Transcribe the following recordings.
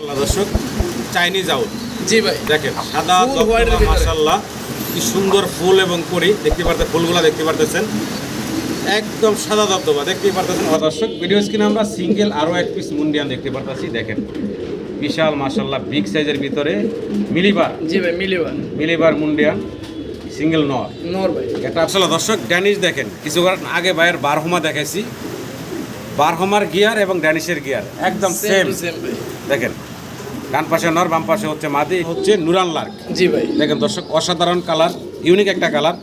আল্লাহ দর্শক Chinese out জি ভাই। দেখেন সাদা। মাসাল্লাহ কি সুন্দর ফুল এবং করি দেখতে পারতে ফুলগুলা দেখতে পারতেছেন। একদম সাদা দবদবা দেখতেই পারতেছেন। ও দর্শক ভিডিও স্ক্রিনে আমরা সিঙ্গেল আরও এক পিস মুন্ডিয়ান দেখতে পারতেছি দেখেন। বিশাল মাসাল্লাহ বিগ সাইজের ভিতরে মিলিবার। জি ভাই মিলিবান মিলিবার মুন্ডিয়ান সিঙ্গেল নর। নর ভাই। এটা আসলে দর্শক ড্যানিশ দেখেন কিছুক্ষণ আগে ভাইয়ের বারহমা দেখাইছি। বারহমার গিয়ার এবং ড্যানিশের গিয়ার একদম সেম দেখেন ডান পাশে নর বাম পাশে হচ্ছে মাদি হচ্ছে নুরান লার্ক। জি ভাই। দেখেন দর্শক অসাধারণ কালার ইউনিক একটা কালার।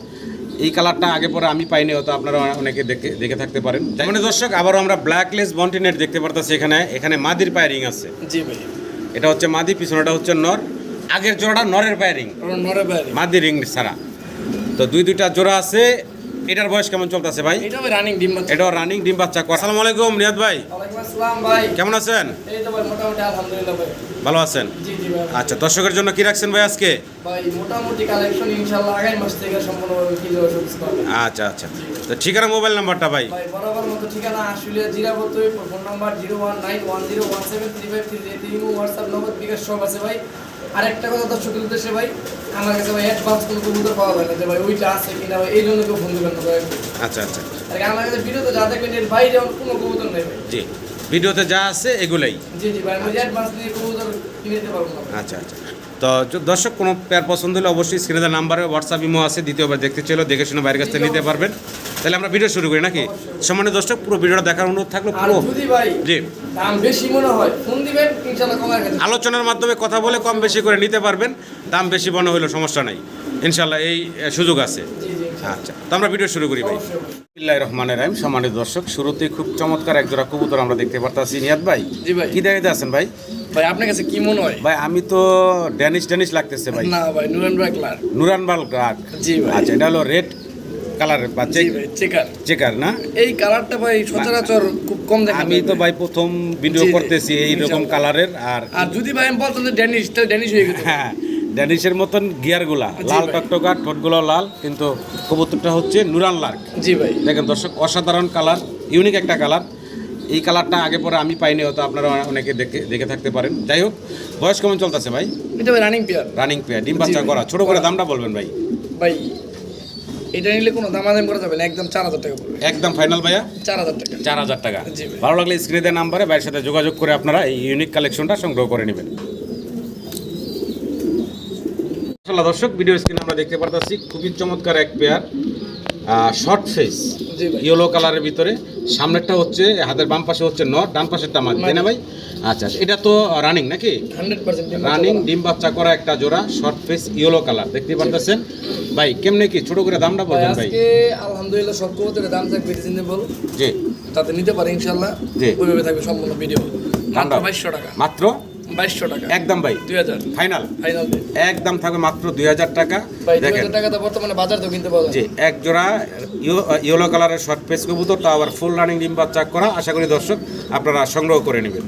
এই কালারটা আগে পরে আমি পাইনি হয়তো আপনারা অনেকে দেখে দেখে থাকতে পারেন। মানে দর্শক আবারও আমরা ব্ল্যাকলেস বন্টিনেট দেখতে পারতেছি এখানে। এখানে মাদির পায়ারিং আছে। জি ভাই। এটা হচ্ছে মাদি পিছনেটা হচ্ছে নর। আগের জোড়াটা নরের পায়ারিং ওরা নরে ভাই মাদি রিং ছাড়া। তো দুই দুইটা জোড়া আছে। এটার বয়স কেমন চলতেছে ভাই? এটা রানিং ডিম বাচ্চা। এটাও রানিং ডিম বাচ্চা। আসসালামু আলাইকুম নিয়াদ ভাই। ওয়ালাইকুম আসসালাম ভাই। কেমন আছেন? এই তো ভাই মোটামুটি আলহামদুলিল্লাহ ভাই। ভালো আছেন? জি জি ভাই। আচ্ছা দর্শকের জন্য কি রাখছেন ভাই আজকে? ভাই মোটামুটি কালেকশন ইনশাআল্লাহ আগামী মাস থেকে সম্পূর্ণভাবে কিলো শোপিস পাবে আচ্ছা আচ্ছা। তো ঠিকানা মোবাইল নাম্বারটা ভাই? ভাই বরাবর মতো ঠিকানা Jirabati phone number zero one nine one zero one seven three five three WhatsApp number bKash সব আছে ভাই। আরেকটা কথা দর্শকের উদ্দেশ্যে ভাই আমার কাছে ভাই অ্যাডভান্স কোনো কবুতর পাওয়া যায় না যে ভাই ওইটা আছে কিনা এই জন্য কেউ ফোন দেবেন না ভাই। আচ্ছা আচ্ছা। আর আমার কাছে ভিডিওতে যা দেখবেন এর বাইরে কোনো কবুতর নেই জি ভিডিওতে যা আছে এগুলাই। জি জি ভাই আমি অ্যাডভান্স নিয়ে কবুতর কিনে দিতে পারব আচ্ছা আচ্ছা। তো দর্শক কোনো পেয়ার পছন্দ হলে অবশ্যই স্ক্রিনে নাম্বারে হোয়াটসঅ্যাপ ইমো আছে। দ্বিতীয়বার দেখতে চাইলেও দেখে শুনে বাইরের কাছ থেকে নিতে পারবেন। তাহলে আমরা ভিডিও শুরু করি নাকি? সম্মানিত দর্শক পুরো ভিডিওটা দেখার অনুরোধ থাকল পুরো জি। দাম বেশি মনে হয় ফোন দিবেন ইনশাআল্লাহ আলোচনার মাধ্যমে কথা বলে কম বেশি করে নিতে পারবেন দাম বেশি মনে হইল সমস্যা নাই। ইনশাল্লাহ এই সুযোগ আছে। আচ্ছা তো আমরা ভিডিও শুরু করি ভাই। বিল্লাহ রহমানের রাহিম। সম্মানিত দর্শক শুরুতেই খুব চমৎকার এক জোড়া কবুতর আমরা দেখতে পারতাছি। নিয়াদ ভাই জি ভাই। কি দেখাইতে আছেন ভাই? ভাই আপনার কাছে কি মনে হয়? ভাই আমি তো ড্যানিশ ড্যানিশ লাগতেছে ভাই। না ভাই নুরেনবার্গ লার নুরানবাল গ্রাক জি ভাই। আচ্ছা এটা হলো রেড কালারের বা চেকার চেকার না? এই কালারটা ভাই সচরাচর খুব কম দেখা আমি তো ভাই। প্রথম ভিডিও করতেছি এই রকম কালারের আর আর যদি ভাই আমি বলতাম ড্যানিশ তাহলে ড্যানিশ হয়ে গেছে হ্যাঁ ড্যানিশের মতন গিয়ারগুলা লাল। টকটকা ঠোঁটগুলো লাল কিন্তু কবুতরটা হচ্ছে নুরান লার্ক। জি ভাই। দেখেন দর্শক অসাধারণ কালার ইউনিক একটা কালার। এই কালারটা আগে পরে আমি পাইনি হয়তো আপনারা অনেকে দেখে দেখে থাকতে পারেন। যাই হোক বয়স কেমন চলতেছে ভাই? এটা রানিং পেয়ার রানিং পেয়ার ডিম বাচ্চা করা ছোট করে দামটা বলবেন ভাই। ভাই এটা নিলে কোনো দামাদাম করা যাবে না একদম চার হাজার টাকা পড়বে। একদম ফাইনাল ভাইয়া? চার হাজার টাকা। চার হাজার টাকা। ভালো লাগলে স্ক্রিনে দেওয়া নাম্বারে ভাইয়ের সাথে যোগাযোগ করে আপনারা এই ইউনিক কালেকশনটা সংগ্রহ করে নেবেন। দর্শক ভিডিও স্ক্রিনে আমরা দেখতে পারতাছি খুবই চমৎকার এক পেয়ার শর্ট ফেস ইয়েলো কালারের ভিতরে। সামনেরটা হচ্ছে হাতের বাম পাশে হচ্ছে নট ডান পাশেরটা মাদি তাই না ভাই? আচ্ছা এটা তো রানিং নাকি? রানিং ডিম বাচ্চা করা। একটা জোড়া শর্ট ফেস ইয়েলো কালার দেখতে পারতেছেন? ভাই কেমনে কি ছোট করে দামটা বলবেন ভাই? আজকে আলহামদুলিল্লাহ সব কবুতরের দাম থাকবে রিজনেবল জি। তাতে নিতে পারে ইনশাল্লাহ। জি। ওইভাবে থাকবে সম্পূর্ণ ভিডিও মাত্র দামটা? বাইশশো টাকা। মাত্র বাইশশো টাকা। একদম ভাই। দুই হাজার। ফাইনাল ফাইনাল একদম থাকবে মাত্র দুই হাজার টাকা। দেখেন। টাকা তো বর্তমানে বাজার তো কিনতে পাওয়া যে এক জোড়া ইয়েলো কালারের শর্ট পেস কবুতর তা আবার ফুল রানিং ডিম বাচ্চা করা। আশা করি দর্শক আপনারা সংগ্রহ করে নেবেন।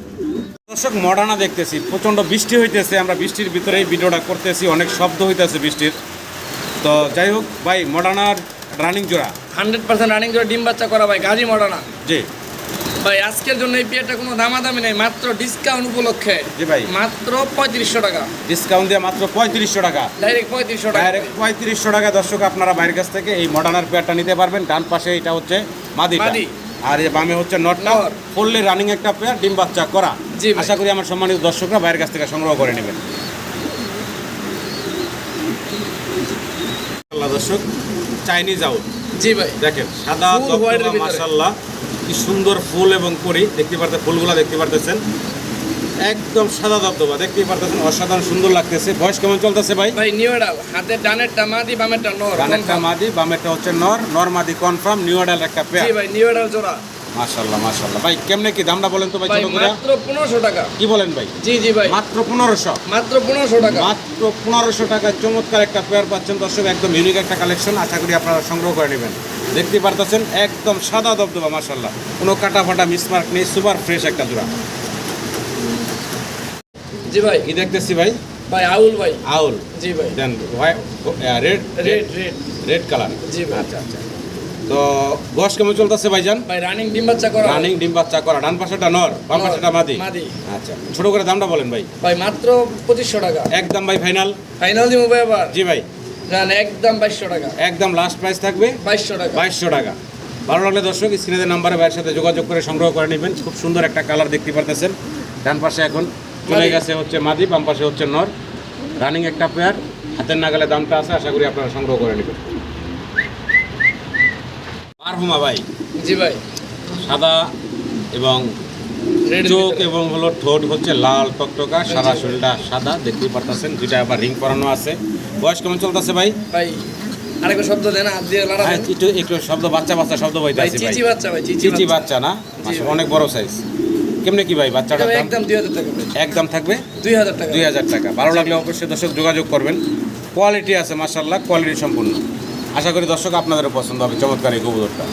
দর্শক মডার্না দেখতেছি প্রচণ্ড বৃষ্টি হইতেছে। আমরা বৃষ্টির ভিতরে ভিডিওটা করতেছি। অনেক শব্দ হইতেছে বৃষ্টির। তো যাই হোক ভাই মডার্নার রানিং জোড়া। হান্ড্রেড পার্সেন্ট রানিং জোড়া ডিম বাচ্চা করা ভাই গাড়ি মডানা। জি। ভাই আজকের জন্য এই বিয়েটা কোনো দামাদামি নেই মাত্র ডিসকাউন্ট উপলক্ষে। জি ভাই। মাত্র পঁয়ত্রিশশো টাকা। ডিসকাউন্ট দিয়ে মাত্র পঁয়ত্রিশশো টাকা। ডাইরেক্ট পঁয়ত্রিশশো টাকা। ডাইরেক্ট পঁয়ত্রিশশো টাকা দর্শক আপনারা বাইরের কাছ থেকে এই মডার্নার পেয়ারটা নিতে পারবেন। ডান পাশে এটা হচ্ছে মাদিটা। মাদি। আর এই বামে হচ্ছে নটটা ফুললি রানিং একটা পেয়ার ডিম বাচ্চা করা। আশা করি আমার সম্মানিত দর্শকরা বাইরের কাছ থেকে সংগ্রহ করে নেবেন। দর্শক চাইনিজ আউট জি ভাই। দেখেন সাদা। মাসাল্লাহ কি সুন্দর ফুল এবং করি দেখতে পারতে ফুলগুলো দেখতে পারতেছেন। একদম সাদা দবদবা দেখতে পারতেছেন অসাধারণ সুন্দর লাগতেছে। বয়স কেমন চলতেছে ভাই? ভাই নিউ এডাল হাতে ডানেরটা মাদি বামেরটা নর ডানেরটা মাদি বামেরটা হচ্ছে নর নর মাদি কনফার্ম নিউ এডাল একটা পেয়ার জি ভাই নিউ এডাল জোড়া। মাশাল্লাহ মাশাল্লাহ ভাই কেমনে কি দামটা বলেন তো ভাই ছোট করে মাত্র পনেরোশো টাকা। কি বলেন ভাই? জি জি ভাই। মাত্র পনেরোশো? মাত্র পনেরোশো টাকা। মাত্র পনেরোশো টাকায় চমৎকার একটা পেয়ার পাচ্ছেন দর্শক একদম ইউনিক একটা কালেকশন আশা করি আপনারা সংগ্রহ করে নেবেন। দেখতেই পারতেছেন একদম সাদা দবদবা মাশাল্লাহ কোনো কাটা ফাটা মিসমার্ক নেই সুপার ফ্রেশ একটা জোড়া। জি ভাই। কি দেখতেছি ভাই? ভাই আউল ভাই। আউল। জি ভাই। Then red red red red colour জি ভাই। আচ্ছা আচ্ছা। তো বয়স কেমন চলতেছে ভাইজান? ভাই রানিং ডিম বাচ্চা করা। রানিং ডিম বাচ্চা করা। ডান পাশেটা নর বাম পাশেটা মাদি। মাদি। আচ্ছা ছোট করে দামটা বলেন ভাই। ভাই মাত্র পঁচিশশো টাকা। একদম ভাই ফাইনাল ফাইনাল দিব ভাই আবার। জি ভাই। জান একদম বাইশশো টাকা। একদম লাস্ট প্রাইস থাকবে। বাইশশো টাকা। বাইশশো টাকা। ভালো লাগলে দর্শক স্ক্রিনের নাম্বারে ভাইয়ের সাথে যোগাযোগ করে সংগ্রহ করে নেবেন। খুব সুন্দর একটা কালার দেখতে পারতেছেন। ডান পাশে এখন চলে গেছে হচ্ছে মাদি বাম পাশে হচ্ছে নর। রানিং একটা পেয়ার হাতের নাগালে দামটা আছে আশা করি আপনারা সংগ্রহ করে নেবেন। মারহুমা ভাই। জি ভাই। সাদা এবং রেড চোখ এবং হলো ঠোঁট হচ্ছে লাল টকটকা সারা শরীরটা সাদা দেখতেই পারতেছেন দুইটা আবার রিং করানো আছে। বয়স কেমন চলতেছে ভাই? ভাই আরেকটা শব্দ দেন হাত দিয়ে লড়া হ্যাঁ, একটু একটু শব্দ বাচ্চা বাচ্চা শব্দ ভাই বইতে আছে ভাই। চিচি বাচ্চা ভাই চিচি চিচি বাচ্চা। না? অনেক বড় সাইজ কেমনে কি ভাই দাম? একদম টাকা একদম থাকবে? টাকা। ভালো লাগলে অবশ্যই দর্শক যোগাযোগ করবেন। কোয়ালিটি আছে মার্শাল্লাহ কোয়ালিটি সম্পূর্ণ। আশা করি দর্শক আপনাদেরও পছন্দ হবে। চমৎকার এই কবুতরটা।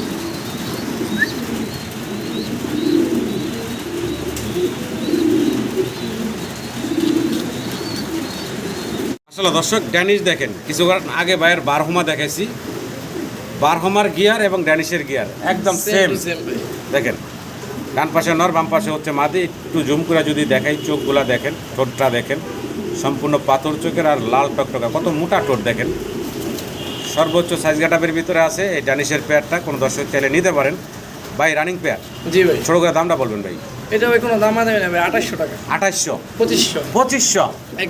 আসলে দর্শক ড্যানিশ দেখেন। কিছুক্ষণ আগে ভাইয়ের বারহমা দেখেছি বারহমার গিয়ার এবং ড্যানিশের গিয়ার। একদম সেম সেম দেখেন ডান পাশে নর বাম পাশে হচ্ছে মাদি। একটু জুম করে যদি দেখাই চোখগুলা দেখেন ঠোঁটটা দেখেন। সম্পূর্ণ পাথর চোখের আর লাল টকটকা। কত মোটা ঠোঁট দেখেন। সর্বোচ্চ সাইজ গাটাপের ভিতরে আছে এই ডানিশের পেয়ারটা কোনো দর্শক চাইলে নিতে পারেন। ভাই রানিং পেয়ার জি ভাই। ছোটো করে দামটা বলবেন ভাই। এটা ভাই কোনো দাম দেবে না ভাই আঠাশশো টাকা। আঠাশশো? পঁচিশশো। পঁচিশশো?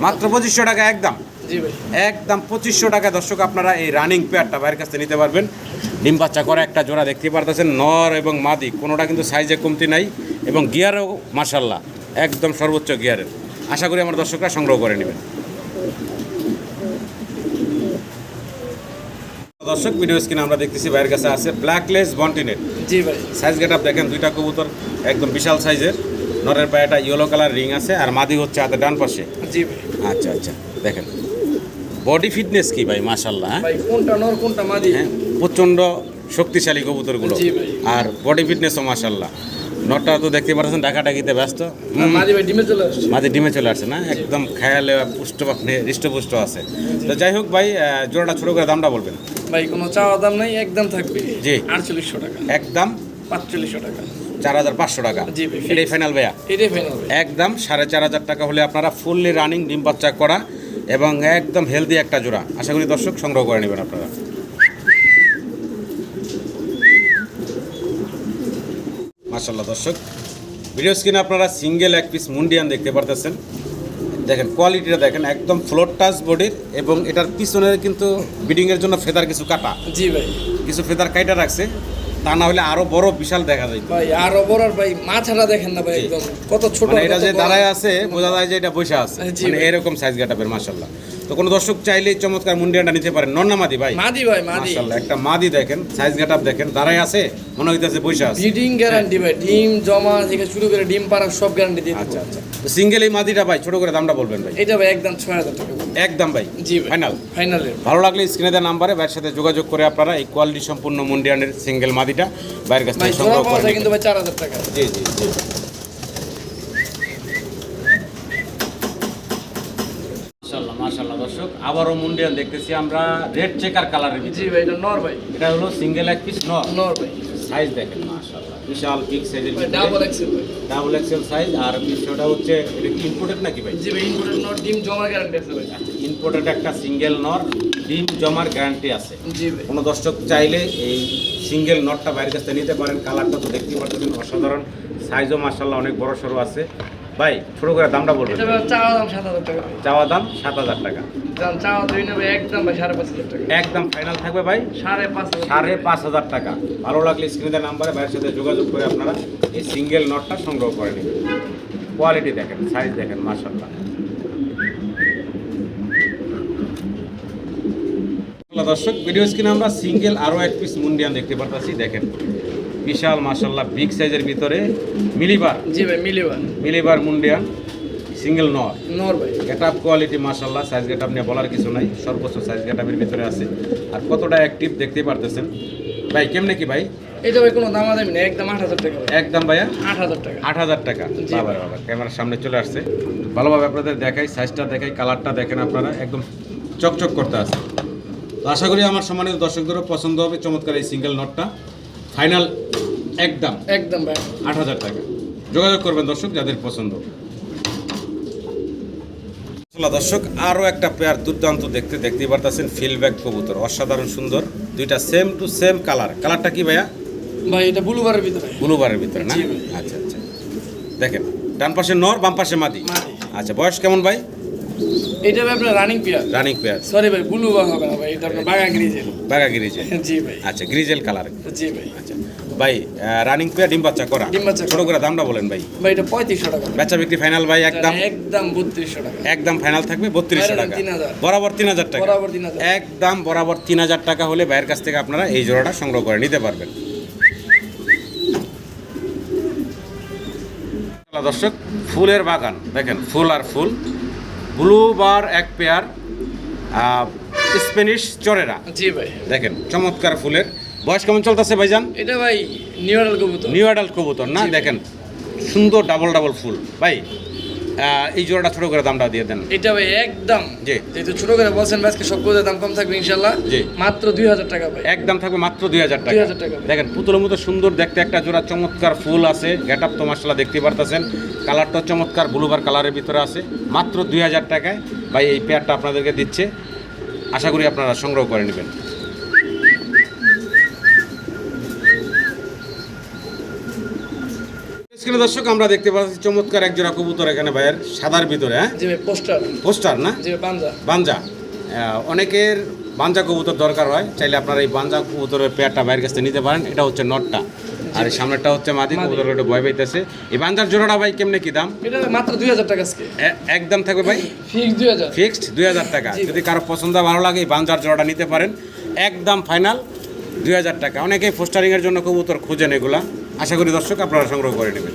মাত্র পঁচিশশো টাকা একদম? জি ভাই। একদম পঁচিশশো টাকা দর্শক আপনারা এই রানিং পেয়ারটা বাইরের কাছ থেকে নিতে পারবেন। ডিম বাচ্চা করা একটা জোড়া দেখতে পারতেছেন নর এবং মাদি কোনোটা কিন্তু সাইজে কমতি নাই এবং গিয়ারও মাসাল্লাহ একদম সর্বোচ্চ গিয়ারের আশা করি আমার দর্শকরা সংগ্রহ করে নেবেন। দর্শক ভিডিও স্ক্রিনে আমরা দেখতেছি বাইরের কাছে আছে ব্ল্যাকলেস বন্টিনেট জি ভাই। সাইজ গেট দেখেন দুইটা কবুতর একদম বিশাল সাইজের নরের পায়ে একটা ইয়েলো কালার রিং আছে আর মাদি হচ্ছে হাতের ডান পাশে। জি ভাই। আচ্ছা আচ্ছা দেখেন। বডি ফিটনেস কি ভাই মাশাল্লাহ হ্যাঁ? ভাই কোনটা নর কোনটা মাদি? হ্যাঁ প্রচণ্ড শক্তিশালী কবুতরগুলো। জি ভাই। আর বডি ফিটনেসও মাশাল্লাহ নটটা তো দেখতে পাচ্ছেন ডাকাডাকিতে ব্যস্ত। চলে মাঝে ডিমে চলে আসছে না? একদম খেয়ালে পুষ্ট হৃষ্টপুষ্ট আছে। তো যাই হোক ভাই জোড়াটা ছোটো করে দামটা বলবেন। ভাই কোনো চাওয়া দাম নাই একদম থাকবে। জি। আটচল্লিশশো টাকা। একদম? পাঁচচল্লিশশো টাকা। চার হাজার পাঁচশো টাকা। এটাই ফাইনাল ভাইয়া? এটাই ফাইনাল একদম সাড়ে চার হাজার টাকা হলে আপনারা ফুললি রানিং ডিম বাচ্চা করা এবং একদম হেলদি একটা জোড়া। আশা করি দর্শক সংগ্রহ করে নেবেন আপনারা। মাশাল্লাহ দর্শক। ভিডিও স্ক্রিনে আপনারা সিঙ্গেল এক পিস মুন্ডিয়ান দেখতে পারতেছেন। দেখেন কোয়ালিটিটা দেখেন একদম ফ্লোর টাচ বডির এবং এটার পিছনে কিন্তু বিডিংয়ের জন্য ফেদার কিছু কাটা। জি ভাই। কিছু ফেদার কাইটা রাখছে তা না হলে আরও বড় বিশাল দেখা যায়। ভাই আর বড় ভাই মাথাটা দেখেন না ভাই একদম। কত ছোট মানে এটা যে দাঁড়ায় আছে বোঝা যায় যে এটা বসে আছে। মানে এরকম সাইজ গাটাপের মাশাল্লাহ তো কোনো দর্শক চাইলেই চমৎকার মুন্ডিয়ানটা নিতে পারেন। নন্না মাদি ভাই? মাদি ভাই মাদি। মাশাল্লাহ একটা মাদি দেখেন সাইজ গাটাপ দেখেন দাঁড়ায় আছে মনে হইতেছে বসে আছে। ব্রিডিং গ্যারান্টি ভাই ডিম জমা থেকে শুরু করে ডিম পাড়া সব গ্যারান্টি দিয়ে আচ্ছা আচ্ছা। তো সিঙ্গেল এই মাদিটা ভাই ছোট করে দামটা বলবেন ভাই। এটা ভাই একদম ছয় হাজার টাকা। একদম ভাই জি ভাই। ফাইনাল ফাইনালে ভালো লাগলে স্ক্রিনে দেওয়া নাম্বারে ভাইয়ের সাথে যোগাযোগ করে আপনারা এই কোয়ালিটি সম্পূর্ণ মুন্ডিয়ানের সিঙ্গেল মাদিটা বাইরের কাছ থেকে সংগ্রহ পাওয়া করে কিন্তু ভাই চার হাজার টাকা। জি জি জি মাশাল্লাহ মাশাল্লাহ দর্শক আবারও মুন্ডিয়ান দেখতেছি আমরা রেড চেকার কালারের জি ভাই এটা নর ভাই। এটা হলো সিঙ্গেল এক পিস নর। নর ভাই। সাইজ দেখেন মাশাআল্লাহ। বিশাল বিগ সাইজের double XL double XL size আর বিষয়টা হচ্ছে এটা কি ইম্পোর্টেড নাকি ভাই? জি ভাই ইনপুটের নর ডিম জমার গ্যারান্টি আছে ভাই। ইম্পোর্টেড একটা সিঙ্গেল নর ডিম জমার গ্যারান্টি আছে। জি ভাই। কোনো দর্শক চাইলে এই সিঙ্গেল নটটা বাইরের কাছ নিতে পারেন। কালারটা তো দেখতে পাচ্ছেন অসাধারণ। সাইজও মার্শাল্লাহ অনেক বড় সড়ো আছে। ভাই ছোটো করে দামটা বলবেন। চাওয়া দাম সাত হাজার টাকা। চাওয়া দাম সাত হাজার টাকা। চাওয়া দুই নেবে একদম ভাই সাড়ে পাঁচ হাজার টাকা। একদম ফাইনাল থাকবে ভাই? সাড়ে পাঁচ সাড়ে পাঁচ হাজার টাকা। ভালো লাগলে স্ক্রিনের নাম্বারে ভাইয়ের সাথে যোগাযোগ করে আপনারা এই সিঙ্গেল নটটা সংগ্রহ করে নেবেন। কোয়ালিটি দেখেন সাইজ দেখেন মার্শাল্লাহ দর্শক ভিডিও স্ক্রিনে আমরা সিঙ্গেল আরও এক পিস মুন্ডিয়ান দেখতে পারতাছি দেখেন। বিশাল মার্শাল্লাহ বিগ সাইজের ভিতরে মিলিবার। জি ভাই মিলিবার। মিলিবার মুন্ডিয়ান সিঙ্গেল নর। নর ভাই। গেটআপ কোয়ালিটি মাশাল্লাহ সাইজ গেটআপ নিয়ে বলার কিছু নাই। সর্বোচ্চ সাইজ গেটআপের ভিতরে আছে। আর কতটা অ্যাক্টিভ দেখতেই পারতেছেন? ভাই কেমনে কি ভাই? এটা ভাই কোনো দাম দামি নেই। একদম আট হাজার টাকা একদম ভাইয়া? আট হাজার টাকা। আট হাজার টাকা। জি। বাবা ক্যামেরার সামনে চলে আসছে। ভালোভাবে আপনাদের দেখাই সাইজটা দেখাই কালারটা দেখেন আপনারা। একদম চকচক করতে আছে। তো আশা করি আমার সম্মানিত দর্শকদেরও পছন্দ হবে। চমৎকার এই সিঙ্গেল নটটা ফাইনাল একদম। একদম ভাই। আট হাজার টাকা। যোগাযোগ করবেন দর্শক যাদের পছন্দ। দর্শক আরও একটা পেয়ার দুর্দান্ত দেখতে দেখতেই পারতেছেন ফিলব্যাক কবুতর। অসাধারণ সুন্দর। দুইটা সেম টু সেম কালার কালারটা কি ভাইয়া? ভাই এটা ব্লুবারের ভিতরে। ব্লুবারের ভিতরে না? আচ্ছা আচ্ছা। দেখেন ডান পাশে নর বাম পাশে মাদি। আচ্ছা বয়স কেমন ভাই? এটা ভাই আপনার running pair running pair sorry ভাই ব্লু বা হবে না ভাই এটা আপনার বাগা গ্রিজেল বাগা গিরিজে জি ভাই। আচ্ছা গ্রিজেল কালার জি ভাই। আচ্ছা ভাই রানিং পেয়ার ডিম বাচ্চা করা। ডিম বাচ্চা ছোট করে দামটা বলেন ভাই। ভাই এটা পঁয়ত্রিশশো টাকা। বেচা বিক্রি ফাইনাল ভাই একদম একদম বত্রিশশো টাকা। একদম ফাইনাল থাকবে বত্রিশশো টাকা। বরাবর তিন হাজার টাকা। বরাবর 3000 একদম বরাবর তিন হাজার টাকা হলে ভাইয়ের কাছ থেকে আপনারা এই জোড়াটা সংগ্রহ করে নিতে পারবেন। দর্শক ফুলের বাগান। দেখেন ফুল আর ফুল। ব্লু বার এক পেয়ার স্প্যানিশ চরেরা। জি ভাই। দেখেন চমৎকার ফুলের। বয়স কেমন চলতেছে ভাইজান? এটা ভাই নিউরাল কবুতর। নিউ অ্যাডাল্ট কবুতর না? দেখেন সুন্দর ডাবল ডাবল ফুল। ভাই এই জোড়াটা ছোট করে দামটা দিয়ে দেন। এটা ভাই একদম। জি। যেহেতু ছোট করে বলছেন আজকে সব কবুতরের দাম কম থাকবে ইনশাল্লাহ জি। মাত্র দুই হাজার টাকা ভাই। একদম থাকবে মাত্র দুই হাজার টাকা। 2000 টাকা। দেখেন পুতুলের মতো সুন্দর দেখতে একটা জোড়া চমৎকার ফুল আছে। গেট আপ তো মাসালা দেখতে পারতেছেন। কালারটা চমৎকার ব্লুবার কালারের ভিতরে আছে। মাত্র দুই হাজার টাকায় ভাই এই পেয়ারটা আপনাদেরকে দিচ্ছে। আশা করি আপনারা সংগ্রহ করে নেবেন। স্ক্রিনে দর্শক আমরা দেখতে পাচ্ছি চমৎকার এক জোড়া কবুতর এখানে ভাইয়ের সাদার ভিতরে হ্যাঁ? পোস্টার। পোস্টার না? বাঞ্জা। আহ, অনেকের বাঞ্জা কবুতর দরকার হয় চাইলে আপনারা এই বাঞ্জা কবুতরের পেয়ারটা বাইরের কাছ থেকে নিতে পারেন। এটা হচ্ছে নটটা। আর সামনেটা হচ্ছে মাদি। কবুতর একটু ভয় পাইতেছে। এই বাঞ্জার জোড়াটা ভাই কেমনে কি দাম? এটা মাত্র দুই হাজার টাকা একদম থাকবে ভাই? ফিক্সড দুই হাজার। টাকা। যদি কারও পছন্দ ভালো লাগে এই বাঞ্জার জোড়াটা নিতে পারেন। একদম ফাইনাল দুই হাজার টাকা। অনেকেই পোস্টারিংয়ের জন্য কবুতর খুঁজেন এগুলা। আশা করি দর্শক আপনারা সংগ্রহ করে নেবেন।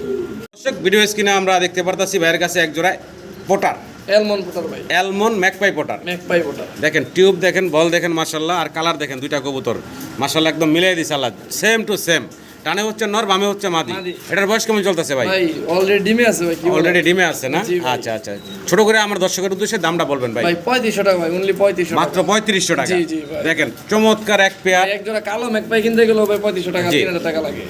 দর্শক ভিডিও স্ক্রিনে আমরা দেখতে পারতাছি ভাইয়ের কাছে এক জোড়ায় পোটার এলমন পোটার ভাই। অ্যালমন ম্যাকপাই পোটার ম্যাক পোটার দেখেন টিউব দেখেন বল দেখেন মাসাল্লাহ আর কালার দেখেন দুইটা কবুতর। মাসাল্লাহ একদম মিলিয়ে দিছে আল্লাহ। সেম টু সেম টানে হচ্ছে নর বামে হচ্ছে মাদি। এটার বয়স কেমন চলতেছে ভাই? অলরেডি ডিমে আছে ভাই অলরেডি ডিমে আছে না? আচ্ছা আচ্ছা ছোট করে আমার দর্শকের উদ্দেশ্যে দামটা বলবেন ভাই। ভাই পঁয়ত্রিশশো টাকা ভাই অনলি পঁয়ত্রিশশো মাত্র পঁয়ত্রিশশো টাকা। জি, জি। দেখেন চমৎকার এক পেয়ার। এক জোড়া কালো ম্যাক পাই কিনতে গেলেও ভাই পঁয়ত্রিশশো টাকা জি। তিন হাজার টাকা লাগে।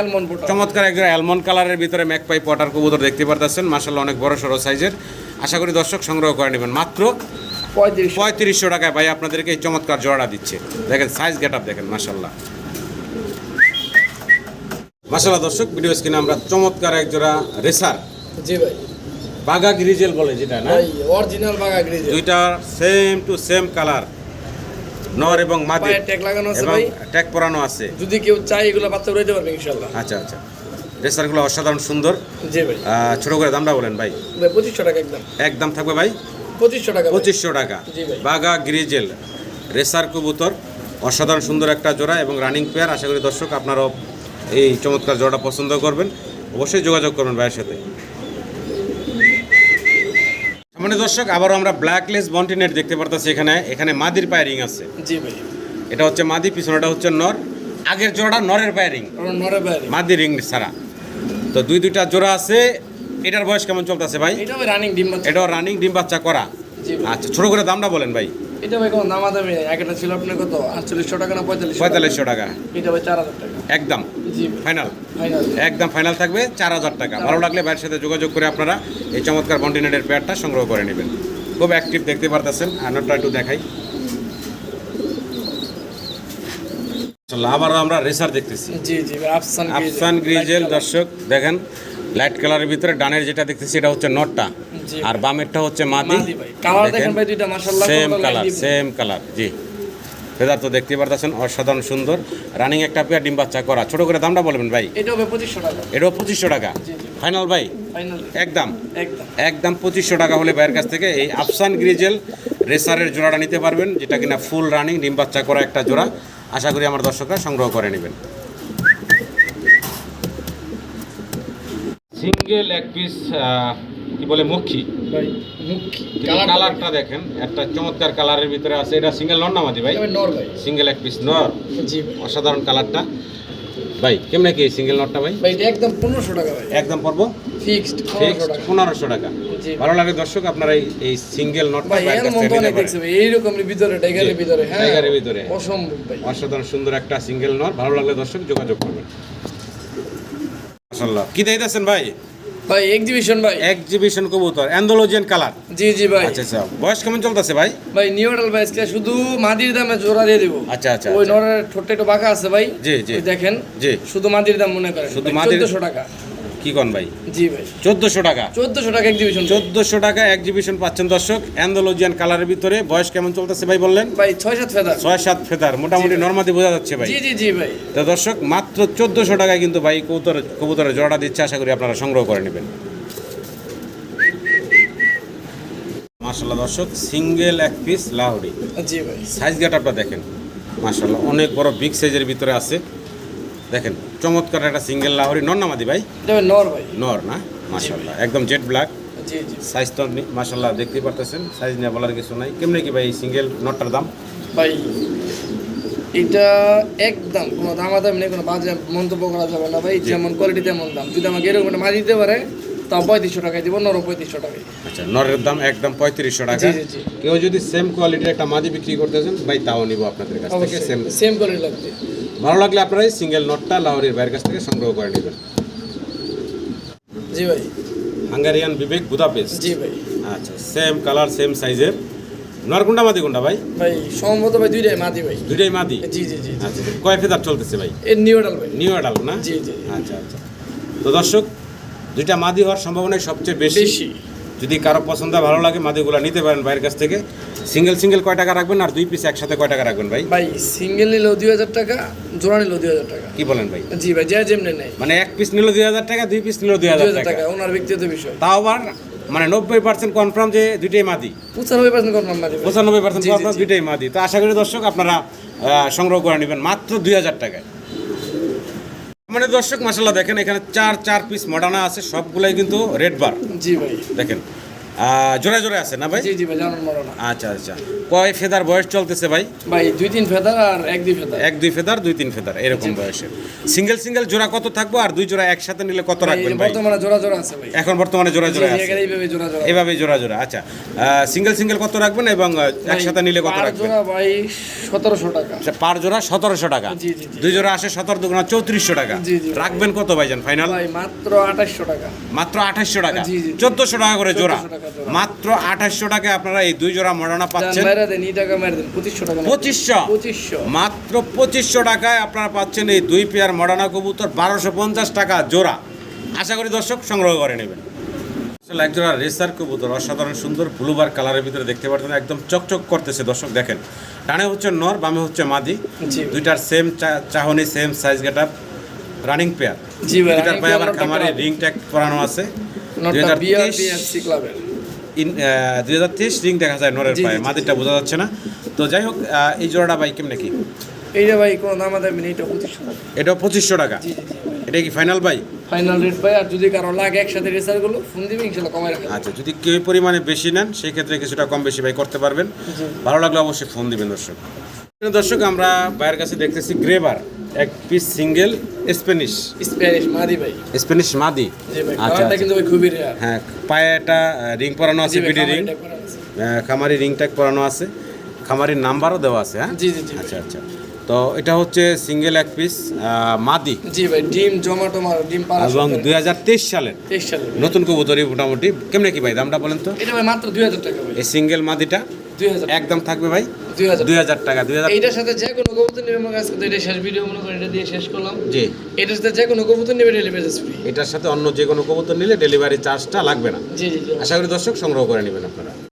এলমন পোটার চমৎকার একজন অ্যালমন্ড কালারের ভিতরে ম্যাকপাই পটার কবুতর দেখতে পারতেছেন। মাসাল্লাহ অনেক বড় সড়ো সাইজের। আশা করি দর্শক সংগ্রহ করে নেবেন। মাত্র পঁয়ত্রিশশো। টাকায় ভাই আপনাদেরকে এই চমৎকার জোড়াটা দিচ্ছে। দেখেন সাইজ গেট আপ দেখেন মাসাল্লাহ মাসাল্লাহ দর্শক ভিডিও স্ক্রিনে আমরা চমৎকার এক জোড়া রেসার জি ভাই। বাগা গ্রিজেল বলে যেটা না? অরিজিনাল বাগা গ্রিজে দুইটা সেম টু সেম কালার নর এবং মাদি ট্যাগ লাগানো আছে ভাই। ট্যাগ পরানো আছে। যদি কেউ চাই এগুলো বাচ্চা উড়াইতে পারবে ইনশাল্লাহ আচ্ছা আচ্ছা। রেসারগুলো অসাধারণ সুন্দর। জি ভাই। ছোট করে দামটা বলেন ভাই। ভাই পঁচিশশো টাকা একদম। একদম থাকবে ভাই? পঁচিশশো টাকা। পঁচিশশো টাকা। জি ভাই। বাগা গ্রিজেল রেসার কবুতর। অসাধারণ সুন্দর একটা জোড়া এবং রানিং পেয়ার আশা করি দর্শক আপনারাও এই চমৎকার জোড়াটা পছন্দ করবেন অবশ্যই যোগাযোগ করবেন ভাইয়ের সাথে। সামনে দর্শক আবারও আমরা ব্ল্যাকলেস বন্টিনেট দেখতে পারতেছি এখানে এখানে মাদির পায়ে রিং আছে। জি ভাই। এটা হচ্ছে মাদি পিছনেটা হচ্ছে নর। আগের জোড়াটা নরের পায়ে রিং ওরা নরে মাদি রিং ছাড়া। তো দুই দুইটা জোড়া আছে এটার বয়স কেমন চলতেছে ভাই? রানিং ডিম বাচ্চা। এটাও রানিং ডিম বাচ্চা করা। আচ্ছা ছোট করে দামটা বলেন ভাই। এটা ভাই কোনো দামা দামি নেই আগেটা ছিল আপনার কত? আটচল্লিশশো টাকা না পঁয়তাল্লিশ পঁয়তাল্লিশশো টাকা। এটা ভাই চার হাজার টাকা। একদম। জি ফাইনাল ফাইনাল একদম ফাইনাল থাকবে চার হাজার টাকা। ভালো লাগলে ভাইয়ের সাথে যোগাযোগ করে আপনারা এই চমৎকার কন্টিনেন্টের পেয়ারটা সংগ্রহ করে নেবেন। খুব অ্যাক্টিভ দেখতে পারতেছেন। আনারটা একটু দেখাই। চলো, আবারও আমরা রেসার দেখতেছি। জি জি আফসান গ্রিজেল দর্শক দেখেন লাইট কালারের ভিতরে ডানের যেটা দেখতেছি এটা হচ্ছে নটটা। আর বামেরটা হচ্ছে মাদি। মাদি ভাই। কালার দেখেন ভাই দুইটা মাশাআল্লাহ, সেম কালার সেম কালার জি। ফেদার তো দেখতে পারতেছেন অসাধারণ সুন্দর। রানিং একটা পেয়ার ডিম বাচ্চা করা। ছোট করে দামটা বলবেন ভাই? এটাও পঁচিশশো টাকা। এটাও পঁচিশশো টাকা? জি, জি। ফাইনাল ভাই? একদম। একদম। একদম পঁচিশশো টাকা হলে ভাইয়ের কাছ থেকে এই আফসান গ্রিজেল রেসারের জোড়াটা নিতে পারবেন যেটা কিনা ফুল রানিং ডিম বাচ্চা করা একটা জোড়া। আশা করি আমার দর্শকরা সংগ্রহ করে নেবেন। সিঙ্গেল এক পিস কি বলে ভাই কালারটা দেখেন একটা চমৎকার কালারের ভিতরে আছে। এটা সিঙ্গেল নর ভাই? নর ভাই। সিঙ্গেল এক পিস নর। অসাধারণ কালারটা ভাই কেমনে কি সিঙ্গেল নটটা ভাই? ভাই একদম পনেরোশো টাকা ভাই। একদম পড়ব ফিক্সড ফিক্সড টাকা। পনেরোশো টাকা। ভালো লাগে দর্শক আপনারা এই সিঙ্গেল নটটা এইরকমের ভিতরে টাইগারের ভিতরে হ্যাঁ। টাইগারের ভিতরে। অসম্ভব ভাই। অসাধারণ সুন্দর একটা সিঙ্গেল নট ভালো লাগলে দর্শক যোগাযোগ করবেন। মাশাআল্লাহ। কি দিতেছেন ভাই? ভাই এক্সিবিশন ভাই। এক্সিবিশন কবুতর অ্যান্ডোলজিয়ান কালার জি জি ভাই। আচ্ছা আচ্ছা। বয়স কেমন চলতেছে ভাই? ভাই নিউ অর্ডার ভাই আজকে শুধু মাদির দামে জোড়া দিয়ে দেব। আচ্ছা আচ্ছা ওই আচ্ছা। নরের ঠোঁটটা একটু বাঁকা আছে ভাই। জি, জি। দেখেন জি। শুধু মাদির দাম মনে করেন। শুধু মাদির- 1400 টাকা। কি কোন ভাই? জি ভাই। চোদ্দশো টাকা। চোদ্দশো টাকা এক্সিবিশন চোদ্দশো টাকা এক্সিবিশন পাচ্ছেন দর্শক। অ্যান্ডোলজিয়ান কালারের ভিতরে বয়স কেমন চলতেছে ভাই বললেন? ভাই ছয় সাত ফেদার। ছয় সাত ফেদার মোটামুটি নর্মাদি বোঝা যাচ্ছে ভাই। জি জি জি ভাই। তো দর্শক মাত্র চোদ্দশো টাকায় কিন্তু ভাই কবুতর কবুতরের জোড়াটা দিচ্ছে। আশা করি আপনারা সংগ্রহ করে নেবেন। মাশাল্লাহ দর্শক সিঙ্গেল এক পিস লাহরি জি ভাই। সাইজ গেটআপটা দেখেন। মাশাল্লাহ অনেক বড় বিগ সাইজের ভিতরে আছে। দেখেন চমৎকার একটা সিঙ্গেল লাহরি। নর না মাদি ভাই? নর ভাই। নর না? মাশাল্লাহ একদম জেট ব্ল্যাক সাইজ তো আপনি মাশাল্লাহ দেখতেই পারতেছেন। সাইজ নিয়ে বলার কিছু নাই। কেমনে কি ভাই সিঙ্গেল নটটার দাম? ভাই এটা একদম কোনো দাম দামাদামি নেই কোনো বাজে মন্তব্য করা যাবে না ভাই। যেমন কোয়ালিটি তেমন দাম। যদি আমাকে এরকম একটা মারি দিতে পারে তাও পঁয়ত্রিশশো টাকায় দিব নরম পঁয়ত্রিশশো টাকায়। আচ্ছা নরের দাম একদম পঁয়ত্রিশশো টাকা। কেউ যদি সেম কোয়ালিটির একটা মাদি বিক্রি করতেছেন ভাই তাও নিব আপনাদের কাছ থেকে সেম সেম কোয়ালিটি লাগবে। ভালো লাগলে আপনারা এই সিঙ্গেল নটটা লাহোরির বাইরের কাছ থেকে সংগ্রহ করে নেবেন। জি ভাই। হাঙ্গারিয়ান বিবেক বুদাপেস্ট। জি ভাই। আচ্ছা সেম কালার সেম সাইজের নরকুন্ডা মাদি কোনটা ভাই? ভাই সম্ভবত ভাই দুইটাই মাদি ভাই। দুইটাই মাদি? জি জি জি আচ্ছা কয় ফেদার চলতেছে ভাই? এর নিউডাল ভাই। নিউ অ্যাডাল্ট না? জি, জি। আচ্ছা আচ্ছা। তো দর্শক দুইটা মাদি হওয়ার সম্ভাবনা সবচেয়ে বেশি। যদি কারও পছন্দ ভালো লাগে মাদিগুলো নিতে পারেন বাইরের কাছ থেকে। সিঙ্গেল সিঙ্গেল কয় টাকা রাখবেন আর দুই পিস একসাথে কয় টাকা রাখবেন ভাই? ভাই সিঙ্গেল নিলেও দুই হাজার টাকা জোড়া নিলেও দুই হাজার টাকা। কি বলেন ভাই? জি ভাই যা যেমনি নেই মানে এক পিস নিল দুই হাজার টাকা দুই পিস নিল দুই হাজার টাকা। ওনার ব্যক্তিগত বিষয়। তাও আবার মানে নব্বই পার্সেন্ট কনফার্ম যে দুইটাই মাদি। পঁচানব্বই পার্সেন্ট কনফার্ম মাদি পঁচানব্বই পার্সেন্ট কনফার্ম দুইটাই মাদি। তো আশা করি দর্শক আপনারা সংগ্রহ করে নেবেন মাত্র দুই হাজার টাকায়। মানে দর্শক মাসাল্লাহ দেখেন এখানে চার চার পিস মডানা আছে সবগুলাই কিন্তু রেড বার জি ভাই। দেখেন জোড়া জোড়া আছে না ভাই? জি জি ভাই আচ্ছা আচ্ছা। কয় ফেদার বয়স চলতেছে ভাই? ভাই দুই তিন ফেদার আর এক দুই ফেদার। এক দুই ফেদার দুই তিন ফেদার এরকম বয়সে। সিঙ্গেল সিঙ্গেল জোড়া কত থাকব আর দুই জোড়া একসাথে নিলে কত রাখবেন ভাই? বর্তমানে জোড়া জোড়া আছে ভাই। এখন বর্তমানে জোড়া জোড়া আছে। এইভাবে জোড়া জোড়া। এভাবে জোড়া জোড়া আচ্ছা। সিঙ্গেল সিঙ্গেল কত রাখবেন এবং একসাথে নিলে কত পার রাখবেন? জোড়া ভাই সতেরোশো টাকা। আচ্ছা, পার জোড়া সতেরোশো টাকা। জি, জি। দুই জোড়া আসে সতেরো দুগুণা চৌত্রিশশো টাকা। জি, জি। রাখবেন কত ভাইজান ফাইনাল? ভাই মাত্র আঠাশশো টাকা। মাত্র আঠাশশো টাকা। জি, জি। চোদ্দশো টাকা করে 1400 জোড়া। মাত্র আঠাশশো টাকায় আপনারা এই দুই জোড়া মডানা যান পাচ্ছেন। টাকা পঁচিশশো টাকা মাত্র পঁচিশশো টাকায় আপনারা পাচ্ছেন এই দুই পেয়ার মডানা কবুতর বারোশো পঞ্চাশ টাকা জোড়া। আশা করি দর্শক সংগ্রহ করে নেবেন। আসলে একজোড়া রেসার কবুতর অসাধারণ সুন্দর ব্লুবার কালারের ভিতরে দেখতে পাচ্ছেন একদম চকচক করতেছে দর্শক দেখেন। ডানে হচ্ছে নর বামে হচ্ছে মাদি। দুইটার সেম চাহনি same size getup running pair দুইটার পায়ে আবার খামারে রিং ট্যাগ করানো আছে। নটটা বিআর দুই হাজার তেইশ রিং দেখা যায় নরের পায়ে মাদিরটা বোঝা যাচ্ছে না। তো যাই হোক এই জোড়াটা ভাই কেমন কি? এইটা ভাই কোনো দাম দামি নেই এটা পঁচিশশো টাকা। এটাও পঁচিশশো টাকা? এটা কি ফাইনাল ভাই? ফাইনাল রেট ভাই আর যদি কারও লাগে একসাথে রেসারগুলো ফোন দিবে ইনশাল্লাহ কমাই রাখা আচ্ছা যদি কেউ পরিমাণে বেশি নেন সেই ক্ষেত্রে কিছুটা কম বেশি ভাই করতে পারবেন। ভালো লাগলে অবশ্যই ফোন দিবেন দর্শক। দর্শক আমরা ভাইয়ের কাছে দেখতেছি গ্রেবার এক পিস সিঙ্গেল স্প্যানিশ স্প্যানিশ মাদি ভাই। স্প্যানিশ মাদি। আচ্ছা আচ্ছা। কিন্তু খুবই হ্যাঁ পায়ে একটা রিং পরানো আছে বিডি রিং। খামারি রিং ট্যাগ পরানো আছে। খামারির নাম্বারও দেওয়া আছে হ্যাঁ? জি জি জি। আচ্ছা আচ্ছা। তো এটা হচ্ছে সিঙ্গেল এক পিস মাদি। জি ভাই ডিম জমাটো মার ডিম পাড়া এবং দুই হাজার তেইশ সালের। তেইশ সালে ভাই। নতুন কবুতরি মোটামুটি। কেমনে কি ভাই দামটা বলেন তো? এটা ভাই মাত্র দুই হাজার টাকা ভাই। এই সিঙ্গেল মাদিটা দুই হাজার একদম থাকবে ভাই? দুই হাজার। টাকা দুই হাজার এইটার সাথে যে কোনো কবুতর নেবে আমার কাছে তো এটা শেষ ভিডিও মনে করেন এটা দিয়ে শেষ করলাম। জি। এটার সাথে যে কোনো কবুতর নেবে ডেলিভারি ফ্রি এটার সাথে অন্য যে কোনো কবুতর নিলে ডেলিভারি চার্জটা লাগবে না। জি জি জি। আশা করি দর্শক সংগ্রহ করে নেবেন আপনারা।